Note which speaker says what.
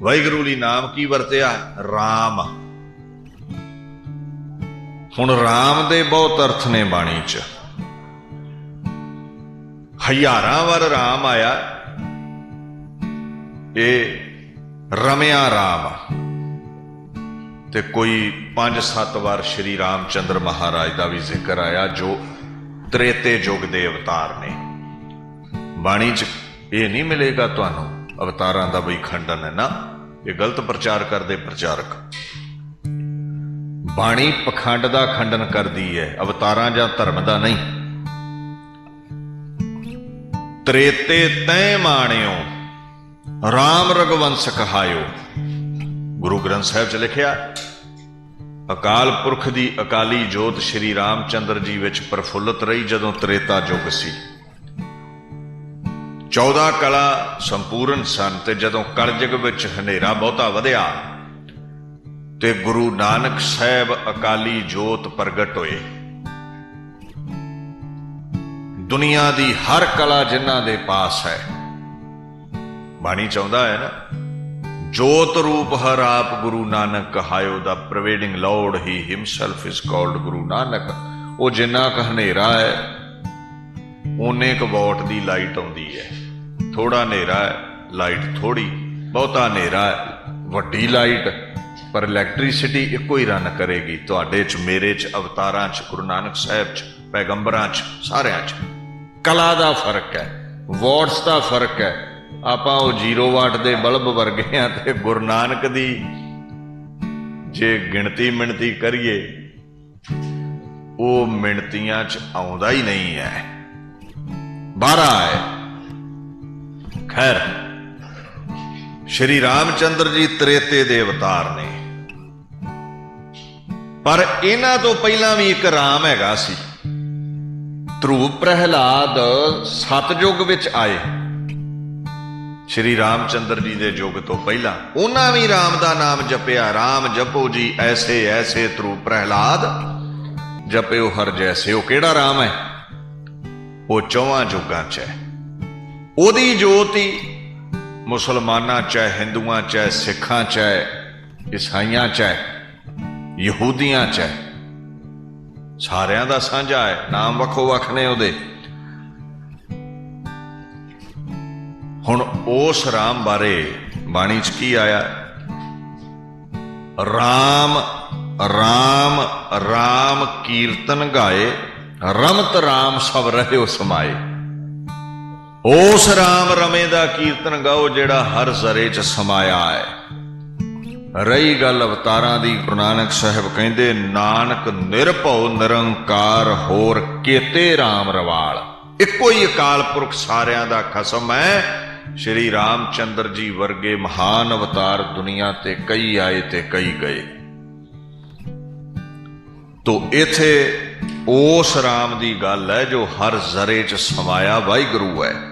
Speaker 1: ਵਾਹਿਗੁਰੂ ਲਈ ਨਾਮ ਕੀ ਵਰਤਿਆ? RAM ਹੁਣ RAM ਦੇ ਬਹੁਤ ਅਰਥ ਨੇ ਬਾਣੀ 'ਚ। ਹਜ਼ਾਰਾਂ ਵਾਰ RAM ਆਇਆ। ਇਹ ਰਮਿਆ RAM ਤੇ ਕੋਈ 5-7 ਵਾਰ ਸ਼੍ਰੀ ਰਾਮਚੰਦਰ ਮਹਾਰਾਜ ਦਾ ਵੀ ਜ਼ਿਕਰ ਆਇਆ, ਜੋ ਤ੍ਰੇਤੇ ਯੁੱਗ ਦੇ ਅਵਤਾਰ ਨੇ। ਬਾਣੀ 'ਚ ਇਹ ਨਹੀਂ ਮਿਲੇਗਾ ਤੁਹਾਨੂੰ। ਅਵਤਾਰਾਂ ਦਾ ਬਈ ਖੰਡਨ ਹੈ ਨਾ? ਇਹ ਗਲਤ ਪ੍ਰਚਾਰ ਕਰਦੇ ਪ੍ਰਚਾਰਕ। ਬਾਣੀ ਪਖੰਡ ਦਾ ਖੰਡਨ ਕਰਦੀ ਹੈ, ਅਵਤਾਰਾਂ ਜਾਂ ਧਰਮ ਦਾ ਨਹੀਂ। ਤ੍ਰੇਤੇ ਤੈ ਮਾਣਿਓ RAM ਰਗਵੰਸ ਕਹਾਇਓ। ਗੁਰੂ ਗ੍ਰੰਥ ਸਾਹਿਬ 'ਚ ਲਿਖਿਆ, ਅਕਾਲ ਪੁਰਖ ਦੀ ਅਕਾਲੀ ਜੋਤ ਸ਼੍ਰੀ ਰਾਮਚੰਦਰ ਜੀ ਵਿੱਚ ਪ੍ਰਫੁੱਲਤ ਰਹੀ ਜਦੋਂ ਤ੍ਰੇਤਾ ਯੁੱਗ ਸੀ। 14 ਕਲਾ ਸੰਪੂਰਨ ਸਨ ਤੇ ਜਦੋਂ ਕਲਯੁਗ ਵਿੱਚ ਹਨੇਰਾ ਬਹੁਤਾ ਵਧਿਆ ਤੇ ਗੁਰੂ ਨਾਨਕ ਸਾਹਿਬ ਅਕਾਲੀ ਜੋਤ ਪ੍ਰਗਟ ਹੋਏ। ਦੁਨੀਆ ਦੀ ਹਰ ਕਲਾ ਜਿਨ੍ਹਾਂ ਦੇ ਪਾਸ ਹੈ, ਬਾਣੀ ਚਾਹੁੰਦਾ ਹੈ ਨਾ, ਜੋਤ ਰੂਪ ਹਰ ਆਪ ਗੁਰੂ ਨਾਨਕ ਕਹਾਇਓ ਦਾ pervading lord he himself is called Guru Nanak, ਉਹ ਜਿੰਨਾ ਕੁ ਹਨੇਰਾ ਹੈ ਓਨੇ ਕੁ ਵਾਟ ਦੀ ਲਾਈਟ ਆਉਂਦੀ ਹੈ ਥੋੜਾ ਹਨੇਰਾ ਹੈ ਲਾਈਟ ਥੋੜੀ ਬਹੁਤਾ ਹਨੇਰਾ ਹੈ ਵੱਡੀ ਲਾਈਟ, ਪਰ ਇਲੈਕਟ੍ਰਿਸਿਟੀ ਇੱਕੋ ਹੀ ਰਨ ਕਰੇਗੀ ਤੁਹਾਡੇ ਚ, ਮੇਰੇ ਚ, ਅਵਤਾਰਾਂ ਚ, ਗੁਰੂ ਨਾਨਕ ਸਾਹਿਬ ਚ, ਪੈਗੰਬਰਾਂ ਚ, ਸਾਰਿਆਂ ਚ। ਕਲਾ ਦਾ ਫ਼ਰਕ ਹੈ ਵਾਟਸ ਦਾ ਫ਼ਰਕ ਹੈ ਆਪਾਂ ਉਹ 0 ਵਾਟ ਦੇ ਬਲਬ ਵਰਗੇ ਆ ਤੇ ਗੁਰੂ ਨਾਨਕ ਦੀ ਜੇ ਗਿਣਤੀ ਮਿਣਤੀ ਕਰੀਏ, ਉਹ ਮਿਣਤੀਆਂ ਚ ਆਉਂਦਾ ਹੀ ਨਹੀਂ ਹੈ ਬਾਰਾ ਹੈ ਖੈਰ। ਸ਼੍ਰੀ ਰਾਮਚੰਦਰ ਜੀ ਤ੍ਰੇਤੇ ਦੇ ਅਵਤਾਰ ਨੇ। ਪਰ ਇਹਨਾਂ ਤੋਂ ਪਹਿਲਾਂ ਵੀ ਇੱਕ ਰਾਮ ਹੈਗਾ ਸੀ। ਧਰੂਪ ਪ੍ਰਹਿਲਾਦ ਸਤਜੁਗ ਵਿੱਚ ਆਏ। ਸ਼੍ਰੀ ਰਾਮਚੰਦਰ ਜੀ ਦੇ ਯੁੱਗ ਤੋਂ ਪਹਿਲਾਂ ਉਹਨਾਂ ਵੀ ਰਾਮ ਦਾ ਨਾਮ ਜਪਿਆ। ਰਾਮ ਜਪੋ ਜੀ ਐਸੇ ਐਸੇ ਧਰੂਪ ਪ੍ਰਹਿਲਾਦ। ਜਪਿਓ ਹਰ ਜੈਸੇ ਉਹ ਕਿਹੜਾ ਰਾਮ ਹੈ? ਉਹ ਚੌਵਾਂ ਯੁੱਗਾਂ 'ਚ ਹੈ। ਉਹਦੀ ਜੋਤੀ ਮੁਸਲਮਾਨਾਂ ਚ ਹੈ, ਹਿੰਦੂਆਂ ਚ ਹੈ, ਸਿੱਖਾਂ ਚ ਹੈ, ਈਸਾਈਆਂ ਚ ਹੈ, ਯਹੂਦੀਆਂ ਚ ਹੈ। ਸਾਰਿਆਂ ਦਾ ਸਾਂਝਾ ਹੈ, ਨਾਮ ਵੱਖੋ ਵੱਖ ਨੇ ਉਹਦੇ। ਹੁਣ ਉਸ ਰਾਮ ਬਾਰੇ ਬਾਣੀ ਚ ਕੀ ਆਇਆ? ਰਾਮ ਰਾਮ ਰਾਮ ਕੀਰਤਨ ਗਾਏ। ਰਮਤ ਰਾਮ ਸਭ ਰਹਿਓ ਸਮਾਏ ਉਸ ਰਾਮ ਰਮੇ ਦਾ ਕੀਰਤਨ ਗਾਓ ਜਿਹੜਾ ਹਰ ਜ਼ਰੇ ਚ ਸਮਾਇਆ ਹੈ। ਰਹੀ ਗੱਲ ਅਵਤਾਰਾਂ ਦੀ, ਗੁਰੂ ਨਾਨਕ ਸਾਹਿਬ ਕਹਿੰਦੇ, ਨਾਨਕ ਨਿਰਭਉ ਨਿਰੰਕਾਰ ਹੋਰ ਕੀਤੇ RAM ਰਵਾਲ। ਇੱਕੋ ਹੀ ਅਕਾਲ ਪੁਰਖ ਸਾਰਿਆਂ ਦਾ ਖਸਮ ਹੈ। ਸ਼੍ਰੀ ਰਾਮਚੰਦਰ ਜੀ ਵਰਗੇ ਮਹਾਨ ਅਵਤਾਰ ਦੁਨੀਆ ਤੇ ਕਈ ਆਏ ਤੇ ਕਈ ਗਏ। ਤੋ ਇਥੇ ਉਸ ਰਾਮ ਦੀ ਗੱਲ ਹੈ ਜੋ ਹਰ ਜ਼ਰੇ ਚ ਸਮਾਇਆ ਵਾਹਿਗੁਰੂ ਹੈ।